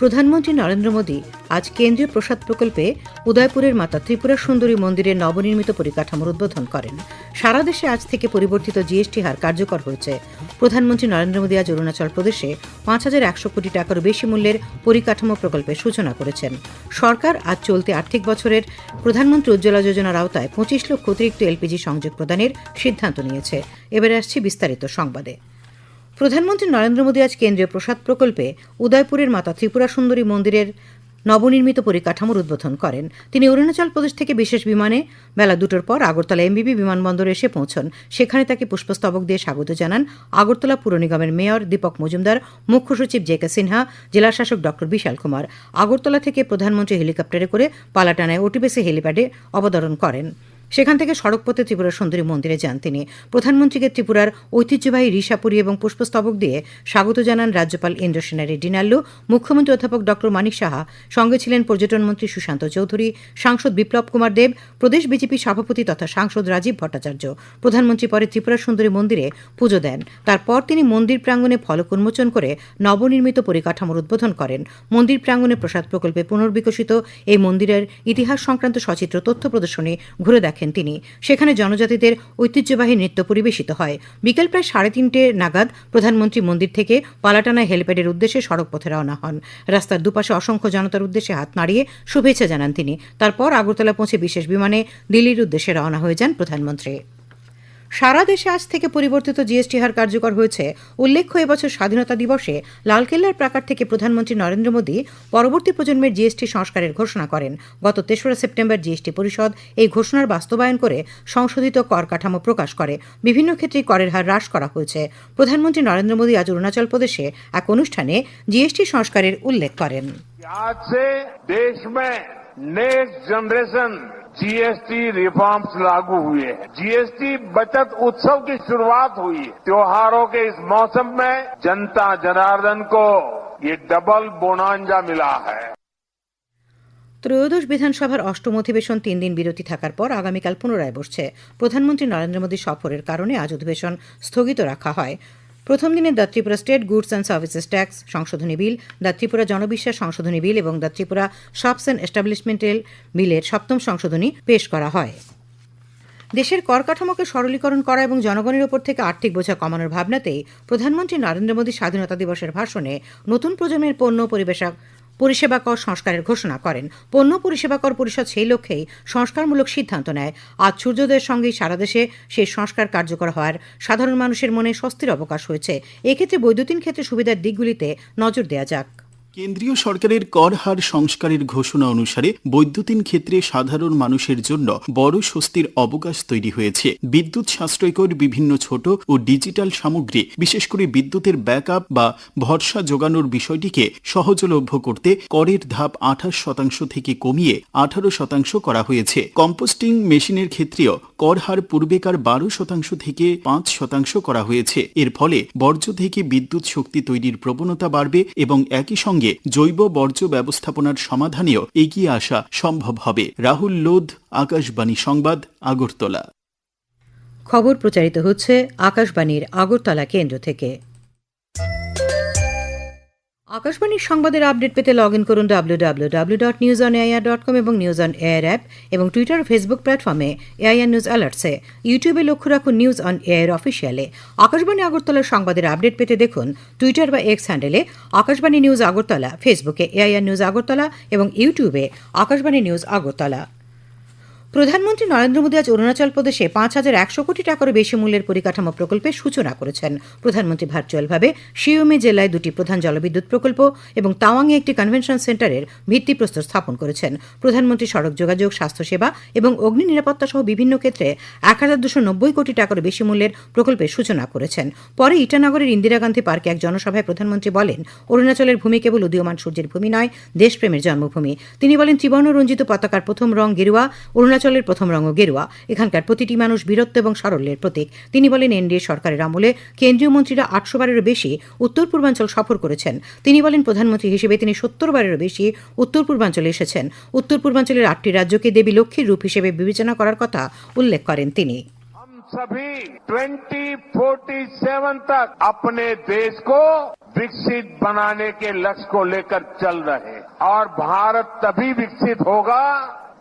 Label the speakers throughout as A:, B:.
A: প্রধানমন্ত্রী নরেন্দ্র মোদী আজ কেন্দ্রীয় প্রসাদ প্রকল্পে উদয়পুরের মাতা ত্রিপুরা সুন্দরী মন্দিরের নবনির্মিত পরিকাঠামোর উদ্বোধন করেন। সারা দেশে আজ থেকে পরিবর্তিত জিএসটি হার কার্যকর হয়েছে। প্রধানমন্ত্রী নরেন্দ্র মোদী আজ অরুণাচল প্রদেশে পাঁচ হাজার একশো কোটি টাকারও বেশি মূল্যের পরিকাঠামো প্রকল্পের সূচনা করেছেন। সরকার আজ চলতি আর্থিক বছরের প্রধানমন্ত্রী উজ্জ্বলা যোজনার আওতায় পঁচিশ লক্ষ অতিরিক্ত এলপিজি সংযোগ প্রদানের সিদ্ধান্ত নিয়েছে। এবারে আসছি বিস্তারিত সংবাদে। প্রধানমন্ত্রী নরেন্দ্র মোদী আজ কেন্দ্রীয় প্রসাদ প্রকল্পে উদয়পুরের মাতা ত্রিপুরা সুন্দরী মন্দিরের নবনির্মিত পরিকাঠামোর উদ্বোধন করেন। তিনি অরুণাচল প্রদেশ থেকে বিশেষ বিমানে বেলা দুটোর পর আগরতলা এমবিবি বিমানবন্দরে এসে পৌঁছন। সেখানে তাকে পুষ্পস্তবক দিয়ে স্বাগত জানান আগরতলা পুর নিগমের মেয়র দীপক মজুমদার, মুখ্য সচিব জে কে সিনহা, জেলা শাসক ডক্টর বিশাল কুমার। আগরতলা থেকে প্রধানমন্ত্রী হেলিকপ্টারে করে পালাটানায় ওটিবেসি হেলিপ্যাডে অবতরণ করেন। সেখান থেকে সড়কপথে ত্রিপুরা সুন্দরী মন্দিরে যান তিনি। প্রধানমন্ত্রীকে ত্রিপুরার ঐতিহ্যবাহী রিসাপুরী এবং পুষ্পস্তবক দিয়ে স্বাগত জানান রাজ্যপাল ইন্দ্র সেনা রেড্ডি মুখ্যমন্ত্রী অধ্যাপক ড মানিক সাহা, সঙ্গে ছিলেন পর্যটন মন্ত্রী সুশান্ত চৌধুরী, সাংসদ বিপ্লব কুমার দেব, প্রদেশ বিজেপি সভাপতি তথা সাংসদ রাজীব ভট্টাচার্য। প্রধানমন্ত্রী পরে ত্রিপুরা সুন্দরী মন্দিরে পুজো দেন। তারপর তিনি মন্দির প্রাঙ্গণে ফলক উন্মোচন করে নবনির্মিত পরিকাঠামোর উদ্বোধন করেন। মন্দির প্রাঙ্গণে প্রসাদ প্রকল্পে পুনর্বিকশিত এই মন্দিরের ইতিহাস সংক্রান্ত সচিত্র তথ্য প্রদর্শনী ঘুরে দেখেন। তিনি। সেখানে জনজাতিদের ঐতিহ্যবাহী নৃত্য পরিবেশিত হয়। বিকেল প্রায় সাড়ে তিনটে নাগাদ প্রধানমন্ত্রী মন্দির থেকে পালাটানা হেলিপ্যাডের উদ্দেশ্যে সড়ক পথে রওনা হন। রাস্তার দুপাশে অসংখ্য জনতার উদ্দেশ্যে হাত নাড়িয়ে শুভেচ্ছা জানান তিনি। তারপর আগরতলা পৌঁছে বিশেষ বিমানে দিল্লির উদ্দেশ্যে রওনা হয়ে যান প্রধানমন্ত্রী। সারা দেশে আজ থেকে পরিবর্তিত জিএসটি হার কার্যকর হয়েছে উল্লেখ্য এবছর স্বাধীনতা দিবসে লালকেল্লার প্রাকার থেকে প্রধানমন্ত্রী নরেন্দ্র মোদী পরবর্তী প্রজন্মের জিএসটি সংস্কারের ঘোষণা করেন গত তেসরা সেপ্টেম্বর জিএসটি পরিষদ এই ঘোষণার বাস্তবায়ন করে সংশোধিত কর কাঠামো প্রকাশ করে বিভিন্ন ক্ষেত্রে করের হার হ্রাস করা হয়েছে প্রধানমন্ত্রী নরেন্দ্র মোদী আজ অরুণাচল প্রদেশে এক অনুষ্ঠানে জিএসটি সংস্কারের উল্লেখ করেন
B: आज से देश में नेक्स्ट जनरेशन जीएसटी रिफॉर्म्स लागू हुए हैं जीएसटी बचत उत्सव की शुरुआत हुई है त्योहारों के इस मौसम में जनता जनार्दन को ये डबल बोनांजा मिला है
A: ত্রয়োদশ বিধানসভার অষ্টম অধিবেশন তিন দিন বিরতি থাকার পর আগামীকাল পুনরায় বসছে প্রধানমন্ত্রী নরেন্দ্র মোদী সফরের কারণে আজ অধিবেশন স্থগিত রাখা হয় প্রথম দিনে the Tripura state goods and services tax, সংশোধনী বিল দ্য ত্রিপুরা জনবিশ্বাস সংশোধনী বিল এবং the Tripura shops and establishment বিলের সপ্তম সংশোধনী পেশ করা হয়। দেশের কর কাঠামোকে সরলীকরণ করা এবং জনগণের ওপর থেকে আর্থিক বোঝা কমানোর ভাবনাতেই প্রধানমন্ত্রী নরেন্দ্র মোদী স্বাধীনতা দিবসের ভাষণে নতুন প্রজন্মের পণ্য পরিবেশক পরিষেবা কর সংস্কারের ঘোষণা করেন। পণ্য পরিষেবা কর পরিষদ সেই লক্ষ্যেই সংস্কারমূলক সিদ্ধান্ত নেয়। আজ সূর্যোদয়ের সঙ্গেই সারা দেশে সেই সংস্কার কার্যকর হওয়ার সাধারণ মানুষের মনে স্বস্তির অবকাশ হয়েছে। এক্ষেত্রে বৈদ্যুতিন ক্ষেত্রে সুবিধার দিকগুলিতে নজর দেওয়া যাক।
C: কেন্দ্রীয় সরকারের কর হার সংস্কারের ঘোষণা অনুসারে বৈদ্যুতিন ক্ষেত্রে সাধারণ মানুষের জন্য বড় স্বস্তির অবকাশ তৈরি হয়েছে। বিদ্যুৎ সাশ্রয়কর বিভিন্ন ছোট ও ডিজিটাল সামগ্রী, বিশেষ করে বিদ্যুতের ব্যাকআপ বা ভরসা যোগানোর বিষয়টিকে সহজলভ্য করতে করের ধাপ আঠাশ শতাংশ থেকে কমিয়ে আঠারো শতাংশ করা হয়েছে। কম্পোস্টিং মেশিনের ক্ষেত্রেও কর হার পূর্বেকার বারো শতাংশ থেকে পাঁচ শতাংশ করা হয়েছে। এর ফলে বর্জ্য থেকে বিদ্যুৎ শক্তি তৈরির প্রবণতা বাড়বে এবং একই সঙ্গে জৈব বর্জ্য ব্যবস্থাপনার সমাধানেও এগিয়ে আসা সম্ভব হবে। রাহুল লোধ, আকাশবাণী সংবাদ, আগরতলা।
A: খবর প্রচারিত হচ্ছে আকাশবাণীর আগরতলা কেন্দ্র থেকে। আকাশবাণীর সংবাদের আপডেট পেতে লগ ইন করুন ডাব্লিউ ডট ডট কম এবং নিউজ অন এয়ার অ্যাপ এবং টুইটার ও ফেসবুক প্ল্যাটফর্মে এআইআর নিউজ অ্যালার্টসে ইউটিউবে লক্ষ্য রাখুন নিউজ অন এআইআর অফিসিয়ালে আকাশবাণী আগরতলার সংবাদের আপডেট পেতে দেখুন টুইটার বা এক্স হ্যান্ডেলে আকাশবাণী নিউজ আগরতলা ফেসবুকে এআইআর নিউজ আগরতলা এবং ইউটিউবে আকাশবাণী নিউজ আগরতলা। প্রধানমন্ত্রী নরেন্দ্র মোদী আজ অরুণাচল প্রদেশে পাঁচ হাজার একশো কোটি টাকারও বেশি মূল্যের পরিকাঠামো প্রকল্পের সূচনা করেছেন। প্রধানমন্ত্রী ভার্চুয়ালভাবে শিওমে জেলায় দুটি প্রধান জলবিদ্যুৎ প্রকল্প এবং তাওয়াংয়ে একটি কনভেনশন সেন্টারের ভিত্তিপ্রস্তর স্থাপন করেছেন। প্রধানমন্ত্রী সড়ক যোগাযোগ, স্বাস্থ্যসেবা এবং অগ্নি নিরাপত্তা সহ বিভিন্ন ক্ষেত্রে এক হাজার দুশো নব্বই কোটি টাকারও বেশি মূল্যের প্রকল্পের সূচনা করেছেন। পরে ইটানগরের ইন্দিরা গান্ধী পার্কে এক জনসভায় প্রধানমন্ত্রী বলেন, অরুণাচলের ভূমি কেবল উদীয়মান সূর্যের ভূমি নয়, দেশপ্রেমের জন্মভূমি। তিনি বলেন ত্রিবর্ণ রঞ্জিত পতাকার প্রথম রং গেরুয়া। অরুণাচলের প্রথম রঙ গেরুয়া এখানকার প্রতিটি মানুষ বীরত্ব এবং সারল্যের প্রতীক তিনি বলেন এনডিএ সরকারের আমলে কেন্দ্রীয় মন্ত্রীরা আটশো বারেরও বেশি উত্তর পূর্বাঞ্চল সফর করেছেন তিনি বলেন প্রধানমন্ত্রী হিসেবে তিনি সত্তর বারেরও বেশি উত্তর পূর্বাঞ্চলে এসেছেন উত্তর পূর্বাঞ্চলের আটটি রাজ্যকে দেবী লক্ষ্মীর রূপ হিসেবে বিবেচনা করার কথা উল্লেখ করেন তিনি
B: हम सभी 2047 तक अपने देश को विकसित बनाने के लक्ष्य को लेकर चल रहे हैं और भारत तभी विकसित होगा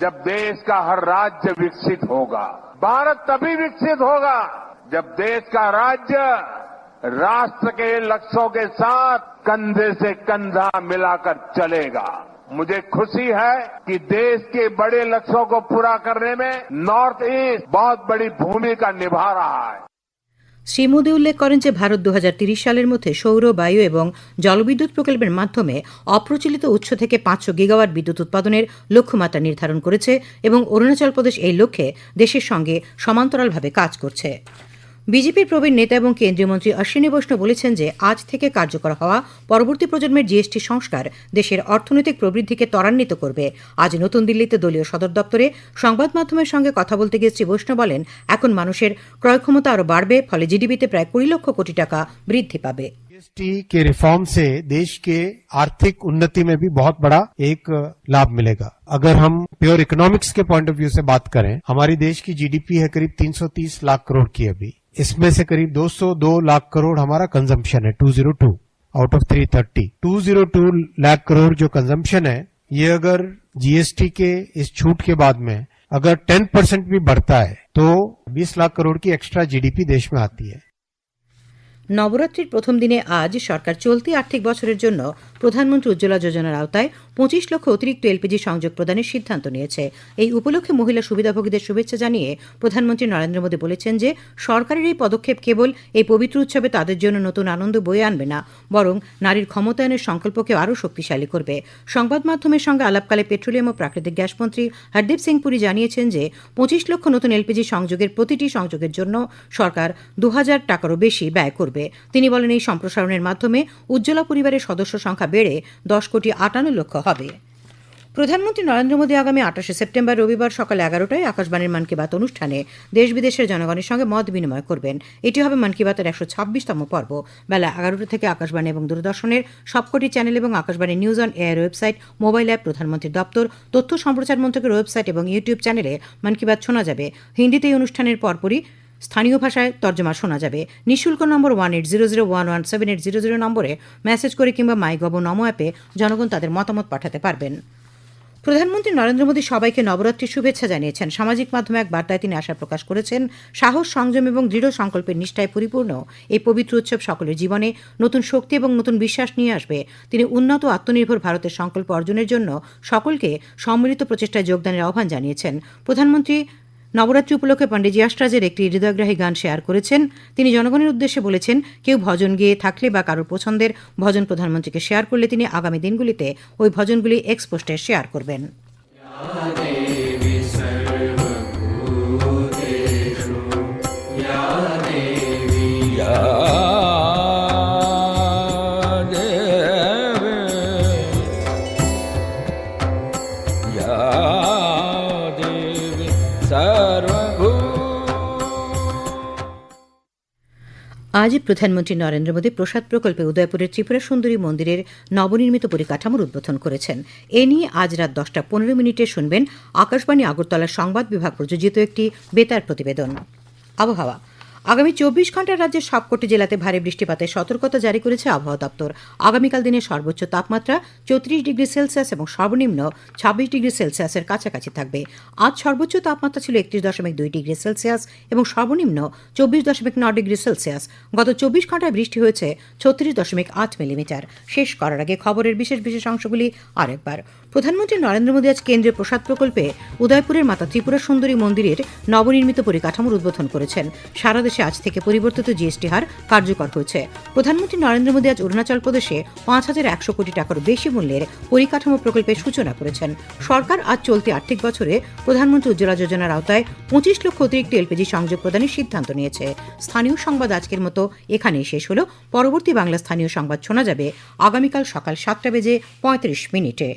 B: जब देश का हर राज्य विकसित होगा। भारत तभी विकसित होगा जब देश का राज्य राष्ट्र के लक्ष्यों के साथ कंधे से कंधा मिलाकर चलेगा। मुझे खुशी है कि देश के बड़े लक्ष्यों को पूरा करने में नॉर्थ ईस्ट बहुत बड़ी भूमिका निभा रहा है।
A: শ্রী মোদী উল্লেখ করেন যে ভারত দু সালের মধ্যে সৌর, বায়ু এবং জলবিদ্যুৎ প্রকল্পের মাধ্যমে অপ্রচলিত উৎস থেকে পাঁচশো গিগাওয়াট বিদ্যুৎ উৎপাদনের লক্ষ্যমাত্রা নির্ধারণ করেছে এবং অরুণাচল প্রদেশ এই লক্ষ্যে দেশের সঙ্গে সমান্তরালভাবে কাজ করছে। বিজেপির প্রবীণ নেতা এবং কেন্দ্রীয় মন্ত্রী অশ্বিনী বৈষ্ণব বলেছেন যে আজ থেকে কার্যকর হওয়া পরবর্তী প্রজন্মের জিএসটি সংস্কার দেশের অর্থনৈতিক প্রবৃদ্ধিকে ত্বরান্বিত করবে আজ নতুন দিল্লিতে দলীয় সদর দপ্তরে সংবাদ মাধ্যমের সঙ্গে কথা বলতে গিয়ে শ্রী বৈষ্ণব বলেন এখন মানুষের ক্রয় ক্ষমতা আরও বাড়বে ফলে জিডিপিতে প্রায় কুড়ি লক্ষ কোটি টাকা বৃদ্ধি পাবে
D: जीएसटी के रिफॉर्म से देश के आर्थिक उन्नति में भी बहुत बड़ा एक लाभ मिलेगा अगर हम प्योर इकोनॉमिक्स के पॉइंट ऑफ व्यू से बात करें हमारी देश की जीडीपी है करीब 330 लाख करोड़ की अभी इसमें से करीब 202 लाख करोड़ हमारा कंजम्पशन है 202 आउट ऑफ 330 202 लाख करोड़ जो कंजम्पशन है ये अगर जीएसटी के इस छूट के बाद में अगर 10 परसेंट भी बढ़ता है तो 20 लाख करोड़ की एक्स्ट्रा जीडीपी देश में आती है
A: নবরাত্রির প্রথম দিনে আজ সরকার চলতি আর্থিক বছরের জন্য প্রধানমন্ত্রী উজ্জ্বলা যোজনার আওতায় পঁচিশ লক্ষ অতিরিক্ত এলপিজি সংযোগ প্রদানের সিদ্ধান্ত নিয়েছে। এই উপলক্ষে মহিলা সুবিধাভোগীদের শুভেচ্ছা জানিয়ে প্রধানমন্ত্রী নরেন্দ্র মোদী বলেছেন যে, সরকারের এই পদক্ষেপ কেবল এই পবিত্র উৎসবে তাদের জন্য নতুন আনন্দ বয়ে আনবে না, বরং নারীর ক্ষমতায়নের সংকল্পকে আরও শক্তিশালী করবে। সংবাদ মাধ্যমের সঙ্গে আলাপকালে পেট্রোলিয়াম ও প্রাকৃতিক গ্যাস মন্ত্রী হরদীপ সিং পুরী জানিয়েছেন যে, পঁচিশ লক্ষ নতুন এলপিজি সংযোগের প্রতিটি সংযোগের জন্য সরকার দু হাজার টাকারও বেশি ব্যয় করবে। তিনি বলেন, এই সম্প্রসারণের মাধ্যমে উজ্জ্বলা পরিবারের সদস্য সংখ্যা বেড়ে দশ কোটি আটান্ন লক্ষ হবে। প্রধানমন্ত্রী নরেন্দ্র মোদী আগামী আঠাশে সেপ্টেম্বর রবিবার সকাল এগারোটায় আকাশবাণীর মন কি বাত অনুষ্ঠানে দেশ বিদেশের জনগণের সঙ্গে মত বিনিময় করবেন। এটি হবে মন কি বাতের একশো ছাব্বিশতম পর্ব। বেলা এগারোটা থেকে আকাশবাণী এবং দূরদর্শনের সবকটি চ্যানেল এবং Akashvani news on air website, mobile app, প্রধানমন্ত্রীর দপ্তর, তথ্য সম্প্রচার মন্ত্রকের ওয়েবসাইট এবং ইউটিউব চ্যানেলে মন কি বাত শোনা যাবে। হিন্দিতে এই অনুষ্ঠানের পরপরই স্থানীয় ভাষায় তর্জমা শোনা যাবে। নিঃশুল্ক number one eight zero zero one one seven eight zero zero নম্বরে মেসেজ করে কিংবা মাই গভ নমো অ্যাপে জনগণ তাদের মতামত পাঠাতে পারবেন। প্রধানমন্ত্রী নরেন্দ্র মোদী সবাইকে নবরাত্রির শুভেচ্ছা জানিয়েছেন। সামাজিক মাধ্যমে এক বার্তায় তিনি আশা প্রকাশ করেছেন, সাহস, সংযম এবং দৃঢ় সংকল্পের নিষ্ঠায় পরিপূর্ণ এই পবিত্র উৎসব সকলের জীবনে নতুন শক্তি এবং নতুন বিশ্বাস নিয়ে আসবে। তিনি উন্নত, আত্মনির্ভর ভারতের সংকল্প অর্জনের জন্য সকলকে সম্মিলিত প্রচেষ্টায় যোগদানের আহ্বান জানিয়েছেন। প্রধানমন্ত্রী নবরাত্রি উপলক্ষে পণ্ডিত আশরাজের একটি হৃদয়গ্রাহী গান শেয়ার করেছেন। তিনি জনগণের উদ্দেশ্যে বলেছেন, কেউ ভজন গেয়ে থাকলে বা কারোর পছন্দের ভজন প্রধানমন্ত্রীকে শেয়ার করলে তিনি আগামী দিনগুলিতে ওই ভজনগুলি এক্সপোস্টে শেয়ার করবেন। আজ প্রধানমন্ত্রী নরেন্দ্র মোদী প্রসাদ প্রকল্পে উদয়পুরের ত্রিপুরা সুন্দরী মন্দিরের নবনির্মিত পরিকাঠামোর উদ্বোধন করেছেন। এ নিয়ে আজ রাত দশটা পনেরো মিনিটে শুনবেন আকাশবাণী আগরতলার সংবাদ বিভাগ প্রযোজিত একটি বেতার প্রতিবেদন। আবহাওয়া। আগামী চব্বিশ ঘণ্টার রাজ্যের সবকটি জেলাতে ভারী বৃষ্টিপাতের সতর্কতা জারি করেছে আবহাওয়া দপ্তর। আগামীকাল দিনের সর্বোচ্চ তাপমাত্রা চৌত্রিশ ডিগ্রি সেলসিয়াস এবং সর্বনিম্ন ছাব্বিশ ডিগ্রি সেলসিয়াসের কাছাকাছি থাকবে। আজ সর্বোচ্চ তাপমাত্রা ছিল একত্রিশ দশমিক দুই ডিগ্রি সেলসিয়াস এবং সর্বনিম্ন চব্বিশ দশমিক ন ডিগ্রি সেলসিয়াস। গত চব্বিশ ঘন্টায় বৃষ্টি হয়েছে ছত্রিশ দশমিক আট মিলিমিটার। শেষ করার আগে খবরের বিশেষ বিশেষ অংশগুলি আরেকবার। প্রধানমন্ত্রী নরেন্দ্র মোদী আজ কেন্দ্রীয় প্রসাদ প্রকল্পে উদয়পুরের মাতা ত্রিপুরা সুন্দরী মন্দিরের নবনির্মিত পরিকাঠামোর উদ্বোধন করেছেন। সারা দেশে আজ থেকে পরিবর্তিত জিএসটি হার কার্যকর হয়েছে। প্রধানমন্ত্রী নরেন্দ্র মোদী আজ অরুণাচল প্রদেশে পাঁচ হাজার একশো কোটি টাকার বেশি মূল্যের পরিকাঠামো প্রকল্পের সূচনা করেছেন। সরকার আজ চলতি আর্থিক বছরে প্রধানমন্ত্রী উজ্জ্বলা যোজনার আওতায় পঁচিশ লক্ষ অতিরিক্ত এলপিজি সংযোগ প্রদানের সিদ্ধান্ত নিয়েছে। স্থানীয় সংবাদ আজকের মতো এখানেই শেষ হলো। পরবর্তী বাংলা স্থানীয় সংবাদ শোনা যাবে আগামীকাল সকাল সাতটা বেজে পঁয়ত্রিশ মিনিটে।